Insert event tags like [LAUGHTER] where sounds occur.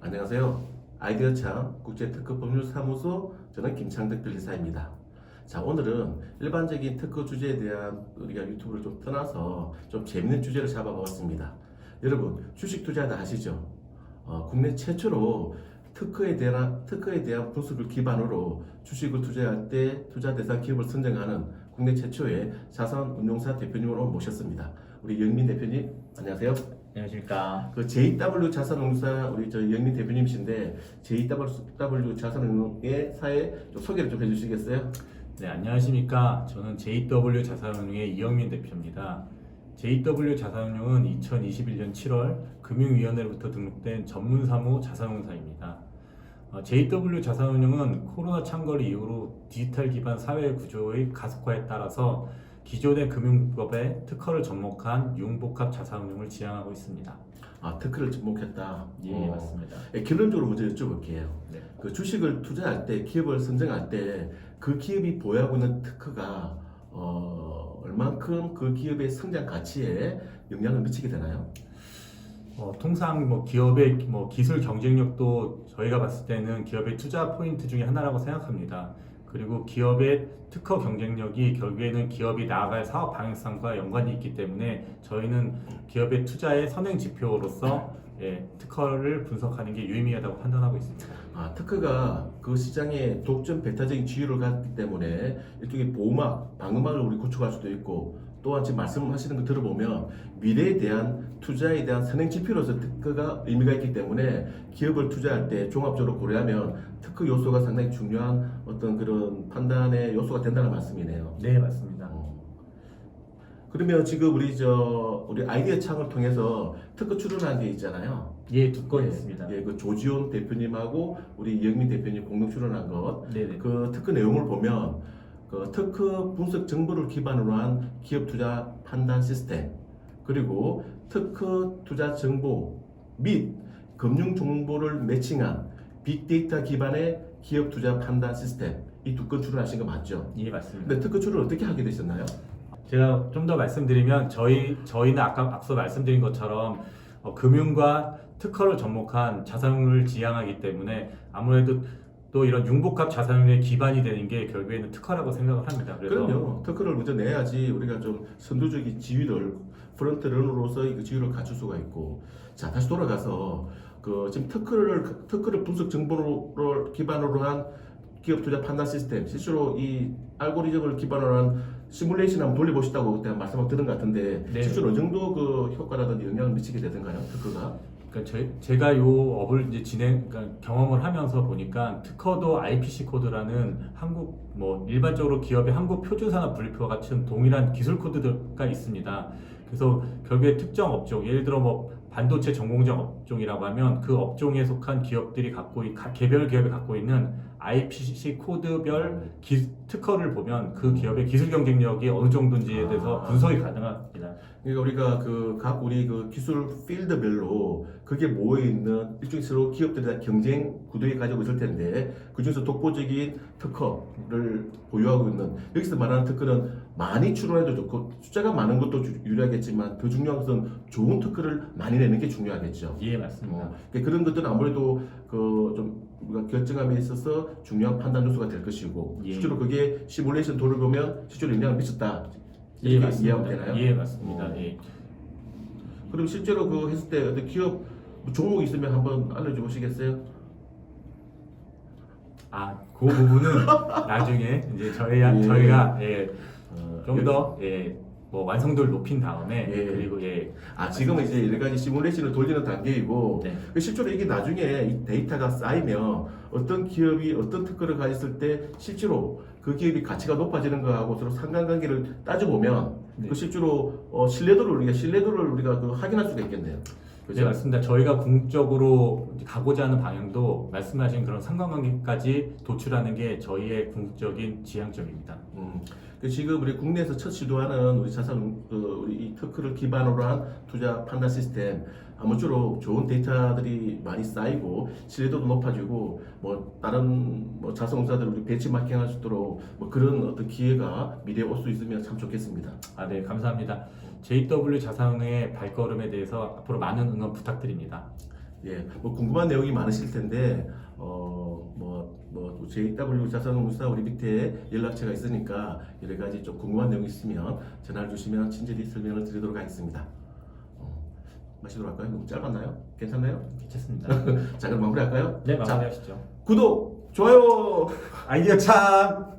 안녕하세요. 아이디어 창 국제 특허 법률 사무소 저는 김창득 변리사입니다. 자 오늘은 일반적인 특허 주제에 대한 우리가 유튜브를 좀 떠나서 좀 재밌는 주제를 잡아보았습니다. 여러분 주식 투자다 아시죠? 어, 국내 최초로 특허에 대한 특허에 대한 분석을 기반으로 주식을 투자할 때 투자 대상 기업을 선정하는 국내 최초의 자산운용사 대표님을 오늘 모셨습니다. 우리 영민 대표님 안녕하세요. 안녕하십니까. 그 JW 자산운용사 우리 저 영민 대표님이신데 JW 자산운용의 사회 좀 소개를 좀 해주시겠어요? 네, 안녕하십니까. 저는 JW 자산운용의 이영민 대표입니다. JW 자산운용은 2021년 7월 금융위원회로부터 등록된 전문사무 자산운용사입니다. 어, JW 자산운용은 코로나 창궐 이후로 디지털 기반 사회 구조의 가속화에 따라서 기존의 금융법에 특허를 접목한 융복합 자산운용을 지향하고 있습니다. 아 특허를 접목했다. 예, 어. 맞습니다. 예, 결론적으로 먼저 여쭤볼게요. 네. 그 주식을 투자할 때 기업을 선정할 때 그 기업이 보유하고 있는 특허가 어, 얼만큼 그 기업의 성장 가치에 영향을 미치게 되나요? 어, 통상 뭐 기업의 뭐 기술 경쟁력도 저희가 봤을 때는 기업의 투자 포인트 중에 하나라고 생각합니다. 그리고 기업의 특허 경쟁력이 결국에는 기업이 나아갈 사업 방향성과 연관이 있기 때문에 저희는 기업의 투자의 선행 지표로서 예, 특허를 분석하는 게 유의미하다고 판단하고 있습니다. 아, 특허가 그 시장에 독점 배타적인 지위를 갖기 때문에 일종의 보호막, 방어막을 우리 구축할 수도 있고 또한 지금 말씀하시는 거 들어보면 미래에 대한 투자에 대한 선행 지표로서 특허가 의미가 있기 때문에 기업을 투자할 때 종합적으로 고려하면 특허 요소가 상당히 중요한 어떤 그런 판단의 요소가 된다는 말씀이네요. 네, 맞습니다. 어. 그러면 지금 우리 저 우리 아이디어 창을 통해서 특허 출원한 게 있잖아요. 예, 두 건 예, 있습니다. 예, 그 조지온 대표님하고 우리 이영민 대표님 공동 출연한 것, 네, 네. 그 특허 내용을 보면 그 특허 분석 정보를 기반으로 한 기업 투자 판단 시스템, 그리고 특허 투자 정보 및 금융 정보를 매칭한 빅데이터 기반의 기업 투자 판단 시스템 이 두 건 출연하신 거 맞죠? 예, 맞습니다. 근데 특허 출연 어떻게 하게 되셨나요? 제가 좀 더 말씀드리면 저희 저희는 아까 앞서 말씀드린 것처럼 어, 금융과 특허를 접목한 자산운용을 지향하기 때문에 아무래도 또 이런 융복합 자산운용의 기반이 되는 게 결국에는 특허라고 생각을 합니다. 그래서 그럼요. 특허를 먼저 내야지 우리가 좀 선두적인 지위를 프런트 런너로서의 그 지위를 갖출 수가 있고 자 다시 돌아가서 그 지금 특허를 특허를 분석 정보를 기반으로 한 기업 투자 판단 시스템 실제로 이 알고리즘을 기반으로 한 시뮬레이션 한번 돌려보시다고 그때 말씀을 들은 것 같은데 네. 실제로 어느 정도 그 효과라든지 영향을 미치게 되던가요 특허가? 그러니까 제, 제가 요 업을 이제 진행 그러니까 경험을 하면서 보니까 특허도 IPC 코드라는 한국 뭐 일반적으로 기업의 한국 표준산업 분리표와 같은 동일한 기술 코드가 있습니다. 그래서 결국에 특정 업종 예를 들어 뭐 반도체 전공정 업종이라고 하면 그 업종에 속한 기업들이 갖고 개별 기업이 갖고 있는 IPC 코드별 기, 특허를 보면 그 기업의 기술 경쟁력이 어느 정도인지에 대해서 아. 분석이 가능합니다. 그러니까 우리가 그 각 우리 그 기술 필드별로 그게 모여 있는 일종의 서로 기업들에 대한 경쟁 구도에 가지고 있을 텐데 그 중에서 독보적인 특허를 보유하고 있는 여기서 말하는 특허는 많이 출원해도 좋고 숫자가 많은 것도 주- 유리하겠지만 더 중요한 것은 좋은 특허를 많이 내는 게 중요하겠죠. 예, 맞습니다. 어, 그러니까 그런 것들은 아무래도 그 좀 우리가 결정함에 있어서 중요한 판단 요소가 될 것이고 예. 실제로 그게 시뮬레이션 도를 보면 실제로 영향을 미쳤다. 예, 이렇게 맞습니다. 이해하면 되나요? 예, 맞습니다. 어. 예. 그럼 실제로 그 했을 때 어떤 기업 뭐 종목 있으면 한번 알려줘 보시겠어요? 아, 그 부분은 나중에 이제 저희 예. 저희가 예, 어, 좀더 예, 뭐 완성도를 높인 다음에 예. 그리고 예, 아 지금은 이제 여러 가지 시뮬레이션을 돌리는 단계이고 네. 그 실제로 이게 나중에 이 데이터가 쌓이면 어떤 기업이 어떤 특허를 가졌을 때 실제로 그 기업이 가치가 높아지는 거하고 서로 상관관계를 따져보면 네. 그 실제로 어, 신뢰도를 우리가 신뢰도를 우리가 그 확인할 수가 있겠네요. 네? 맞습니다. 저희가 궁극적으로 가고자 하는 방향도 말씀하신 그런 상관관계까지 도출하는 게 저희의 궁극적인 지향점입니다. 음, 그 지금 우리 국내에서 첫 시도하는 우리 자산 그 우리 이 특허를 기반으로 한 투자 판단 시스템 아무쪼록 좋은 데이터들이 많이 쌓이고 신뢰도도 높아지고 뭐 다른 뭐 자산공사들 우리 벤치마킹할 수 있도록 뭐 그런 어떤 기회가 미래에 올 수 있으면 참 좋겠습니다. 아, 네, 감사합니다. JW 자산운의 발걸음에 대해서 앞으로 많은 응원 부탁드립니다. 예, 뭐 궁금한 내용이 많으실 텐데 어, 어뭐뭐 JW 자산운용사 우리 밑에 연락처가 있으니까 여러 가지 좀 궁금한 내용 이 있으면 전화를 주시면 친절히 설명을 드리도록 하겠습니다. 어, 마시도록 할까요? 너무 짧았나요? 괜찮나요? 괜찮습니다. [LAUGHS] 자 그럼 마무리할까요? 네, 자, 마무리하시죠. 구독, 좋아요. 아이디어 참!